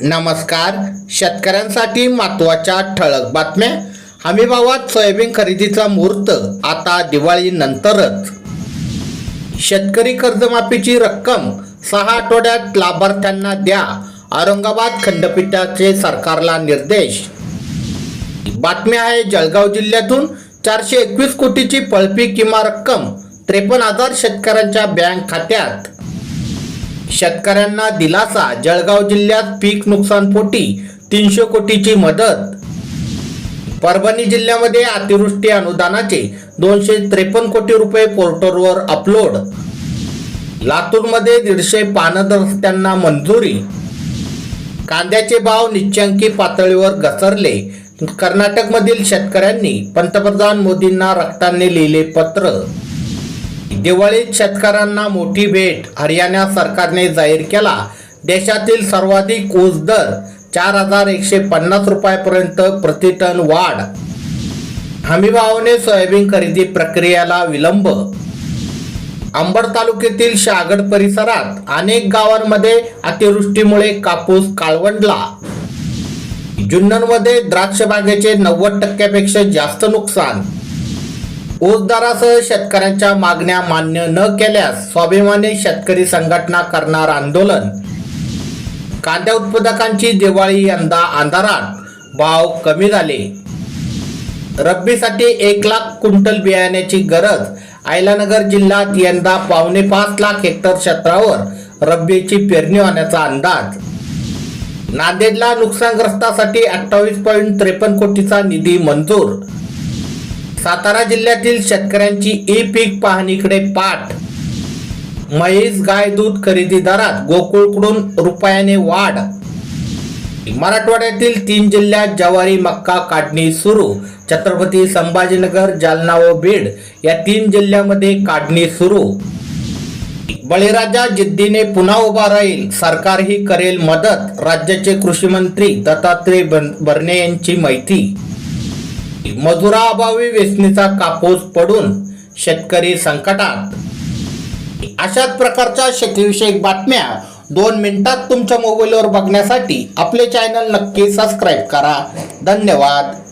नमस्कार. शेतकऱ्यांसाठी महत्त्वाच्या ठळक बातम्या. हमीभावात सोयाबीन खरेदीचा मुहूर्त आता दिवाळीनंतरच शेतकरी कर्जमाफीची रक्कम सहा आठवड्यात लाभार्थ्यांना द्या. औरंगाबाद खंडपीठाचे सरकारला निर्देश. बातमी आहे जळगाव जिल्ह्यातून. चारशे एकवीस कोटीची पळपी किंवा रक्कम त्रेपन्न हजार शेतकऱ्यांच्या बँक खात्यात. शेतकऱ्यांना दिलासा जळगाव जिल्ह्यात पीक नुकसानपोटी तीनशे कोटीची मदत. परभणी जिल्ह्यामध्ये अतिवृष्टी अनुदानाचे दोनशे त्रेपन्न कोटी रुपये पोर्टलवर अपलोड. लातूरमध्ये दीडशे पानदस्त्यांना मंजुरी. कांद्याचे भाव निश्चांकी पातळीवर घसरले. कर्नाटकमधील शेतकऱ्यांनी पंतप्रधान मोदींना रक्ताने लिहिले पत्र. दिवाळीत शेतकऱ्यांना मोठी भेट. हरियाणा सरकारने जाहीर केला देशातील सर्वाधिक ऊस दर चार हजार एकशे पन्नास रुपयापर्यंत प्रतिटन वाढ. हमीभावाने सोयाबीन खरेदी प्रक्रियेला विलंब. अंबड तालुक्यातील शहागड परिसरात अनेक गावांमध्ये अतिवृष्टीमुळे कापूस काळवंडला. जुन्नरमध्ये द्राक्ष बागेचे नव्वद टक्क्यापेक्षा जास्त नुकसान. ऊसदरासह शेतकऱ्यांच्या मागण्या मान्य न केल्यास स्वाभिमानी शेतकरी संघटना करणार आंदोलन. कांद्या उत्पादकांची दिवाळी यंदा अंधारात. भाव कमी झाले. रब्बीसाठी एक लाख क्विंटल बियाण्याची गरज. आयलानगर जिल्ह्यात यंदा पावणे पाच लाख हेक्टर क्षेत्रावर रब्बीची पेरणी होण्याचा अंदाज. नांदेडला नुकसानग्रस्तासाठी अठ्ठावीस पॉईंट त्रेपन्न कोटीचा निधी मंजूर. सातारा जिल्ह्यातील शेतकऱ्यांची ई पीक पाहणीकडे पाठ. म्हैस गाय दूध खरेदी दरात गोकुळकडून रुपयाने वाढ. मराठवाड्यातील तीन जिल्ह्यात ज्वारी मक्का काढणी सुरू. छत्रपती संभाजीनगर जालना व बीड या तीन जिल्ह्यामध्ये काढणी सुरू. बळीराजा जिद्दीने पुन्हा उभा राहील. सरकारही करेल मदत राज्याचे कृषी मंत्री दत्तात्रय बन- यांची माहिती. मजुराअभावी वेचणीचा कापूस पडून शेतकरी संकटात. अशाच प्रकारच्या शेतीविषयक बातम्या दोन मिनिटात तुमच्या मोबाईलवर बघण्यासाठी आपले चॅनल नक्की सबस्क्राईब करा. धन्यवाद.